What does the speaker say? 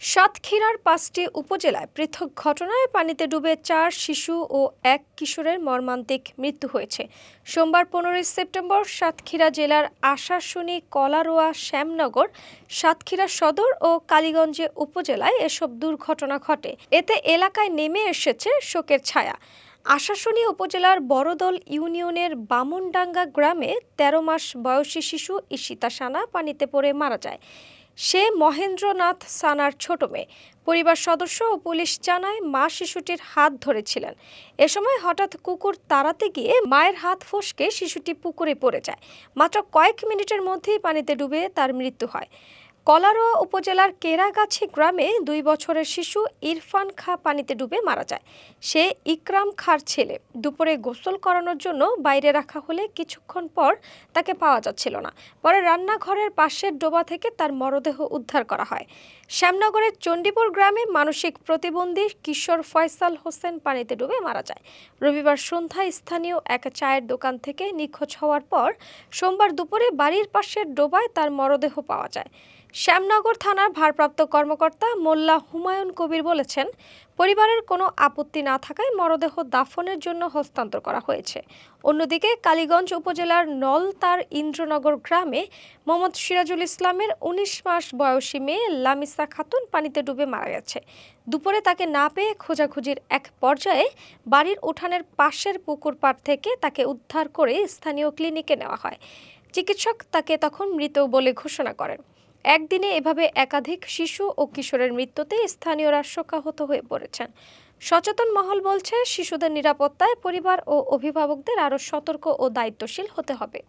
সাতক্ষীরার পাঁচটি উপজেলায় পৃথক ঘটনায় পানিতে ডুবে চার শিশু ও এক কিশোরের মর্মান্তিক মৃত্যু হয়েছে। সোমবার পনেরোই সেপ্টেম্বর সাতক্ষীরা জেলার আশাশুনি, কলারোয়া, শ্যামনগর, সাতক্ষীরা সদর ও কালীগঞ্জে উপজেলায় এসব দুর্ঘটনা ঘটে। এতে এলাকায় নেমে এসেছে শোকের ছায়া। আশাশুনি উপজেলার বড়দল ইউনিয়নের বামুনডাঙ্গা গ্রামে ১৩ মাস বয়সী শিশু ঈশিতা সানা পানিতে পড়ে মারা যায়। সে মহেন্দ্রনাথ সানার ছোট মেয়ে। পরিবার সদস্য ও পুলিশ জানায় মা শিশুটির হাত ধরেছিলেন। এ সময় হঠাৎ কুকুর তাড়াতে গিয়ে মায়ের হাত ফসকে শিশুটি পুকুরে পড়ে যায়। মাত্র কয়েক মিনিটের মধ্যেই পানিতে ডুবে তার মৃত্যু হয়। কলারোয়া উপজেলার কেরাগাছি গ্রামে দুই বছরের শিশু ইরফান খা পানিতে ডুবে মারা যায়। সে ইকরাম খার ছেলে। দুপুরে গোসল করানোর জন্য বাইরে রাখা হলে কিছুক্ষণ পর তাকে পাওয়া যাচ্ছিল না। পরে রান্নাঘরের পাশের ডোবা থেকে তার মরদেহ উদ্ধার করা হয়। শ্যামনগরের চণ্ডীপুর গ্রামে মানসিক প্রতিবন্ধী কিশোর ফয়সাল হোসেন পানিতে ডুবে মারা যায়। রবিবার সন্ধ্যায় স্থানীয় এক চায়ের দোকান থেকে নিখোঁজ হওয়ার পর সোমবার দুপুরে বাড়ির পাশের ডোবায় তার মরদেহ পাওয়া যায়। শ্যামনগর থানার ভারপ্রাপ্ত কর্মকর্তা মোল্লা হুমায়ুন কবির বলেছেন, পরিবারের কোনো আপত্তি না থাকায় মরদেহ দাফনের জন্য হস্তান্তর করা হয়েছে। অন্যদিকে কালীগঞ্জ উপজেলার নলতার ইন্দ্রনগর গ্রামে মোহাম্মদ সিরাজুল ইসলামের ১৯ মাস বয়সী মেয়ে লামিসা খাতুন পানিতে ডুবে মারা গেছে। দুপুরে তাকে না পেয়ে খোঁজাখুঁজির এক পর্যায়ে বাড়ির উঠানের পাশের পুকুর পাড় থেকে তাকে উদ্ধার করে স্থানীয় ক্লিনিকে নেওয়া হয়। চিকিৎসক তাকে তখন মৃত বলে ঘোষণা করেন। একদিনে এভাবে একাধিক শিশু ও কিশোরের মৃত্যুতে স্থানীয়রা শোকাহত হয়ে পড়েছেন। সচেতন মহল বলছে, শিশুদের নিরাপত্তায় পরিবার ও অভিভাবকদের আরও সতর্ক ও দায়িত্বশীল হতে হবে।